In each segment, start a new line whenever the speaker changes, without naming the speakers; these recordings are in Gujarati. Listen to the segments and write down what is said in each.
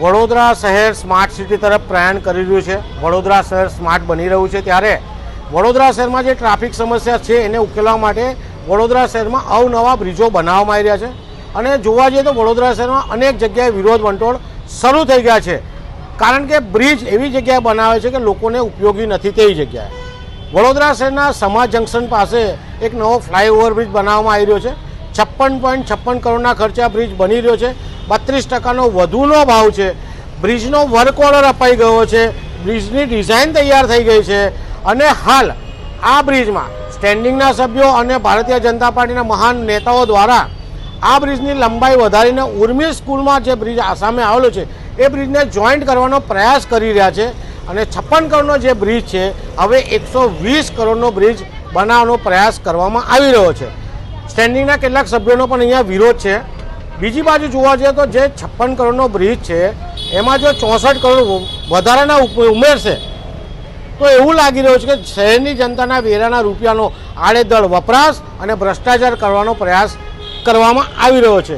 વડોદરા શહેર સ્માર્ટ સિટી તરફ પ્રયાણ કરી રહ્યું છે. વડોદરા શહેર સ્માર્ટ બની રહ્યું છે ત્યારે વડોદરા શહેરમાં જે ટ્રાફિક સમસ્યા છે, એને ઉકેલવા માટે વડોદરા શહેરમાં અવનવા બ્રિજો બનાવવામાં આવી રહ્યા છે. અને જોવા જઈએ તો વડોદરા શહેરમાં અનેક જગ્યાએ વિરોધ વંટોળ શરૂ થઈ ગયા છે. કારણ કે બ્રિજ એવી જગ્યાએ બનાવે છે કે લોકોને ઉપયોગી નથી તેવી જગ્યાએ. વડોદરા શહેરના સમાજ જંકશન પાસે એક નવો ફ્લાયઓવર બ્રિજ બનાવવામાં આવી રહ્યો છે. છપ્પન પોઈન્ટ છપ્પન કરોડના ખર્ચે આ બ્રિજ બની રહ્યો છે. બત્રીસ ટકાનો વધુનો ભાવ છે. બ્રિજનો વર્ક ઓર્ડર અપાઈ ગયો છે. બ્રિજની ડિઝાઇન તૈયાર થઈ ગઈ છે. અને હાલ આ બ્રિજમાં સ્ટેન્ડિંગના સભ્યો અને ભારતીય જનતા પાર્ટીના મહાન નેતાઓ દ્વારા આ બ્રિજની લંબાઈ વધારીને ઉર્મી સ્કૂલમાં જે બ્રિજ આસામે આવેલો છે, એ બ્રિજને જોઈન્ટ કરવાનો પ્રયાસ કરી રહ્યા છે. અને છપ્પન કરોડનો જે બ્રિજ છે, હવે એકસો વીસ કરોડનો બ્રિજ બનાવવાનો પ્રયાસ કરવામાં આવી રહ્યો છે. સ્ટેન્ડિંગના કેટલાક સભ્યોનો પણ અહીંયા વિરોધ છે. બીજી બાજુ જોવા જઈએ તો જે છપ્પન કરોડનો બ્રિજ છે, એમાં જો ચોસઠ કરોડ વધારાના ઉમેરશે, તો એવું લાગી રહ્યું છે કે શહેરની જનતાના વેરાના રૂપિયાનો આડેદળ વપરાશ અને ભ્રષ્ટાચાર કરવાનો પ્રયાસ કરવામાં આવી રહ્યો છે.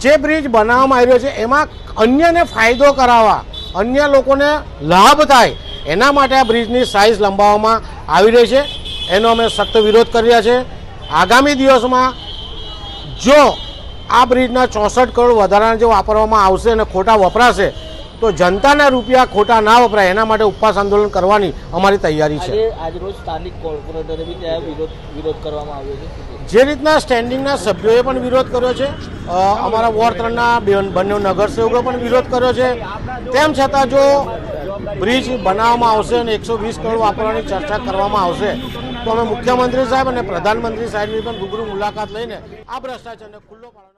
જે બ્રિજ બનાવવામાં આવી રહ્યો છે, એમાં અન્યને ફાયદો કરાવવા, અન્ય લોકોને લાભ થાય, એના માટે આ બ્રિજની સાઇઝ લંબાવવામાં આવી રહી છે. એનો અમે સખ્ત વિરોધ કરી રહ્યા છે આગામી દિવસમાં જો આ બ્રિજના ચોસઠ કરોડ વધારાના જે વાપરવામાં આવશે અને ખોટા વપરાશે તો જનતાના રૂપિયા ખોટા ના વપરાય. એના માટે ઉપવાસ આંદોલન કરવાની અમારી તૈયારી છે.
આજરોજ સ્થાનિક કોર્પોરેટરે બી ત્યાં વિરોધ વિરોધ કરવામાં આવ્યો છે.
જે રીતના સ્ટેન્ડિંગના સભ્યોએ પણ વિરોધ કર્યો છે અમારા વોર્ડ ત્રણના બંને નગરસેવકો પણ વિરોધ કર્યો છે. તેમ છતાં જો બ્રિજ બનાવવામાં આવશે અને એકસો વીસ કરોડ વાપરવાની ચર્ચા કરવામાં આવશે તો અમે મુખ્યમંત્રી સાહેબ અને પ્રધાનમંત્રી સાહેબની પણ રૂબરૂ મુલાકાત લઈને આ ભ્રષ્ટાચારને ખુલ્લો પાડવાનો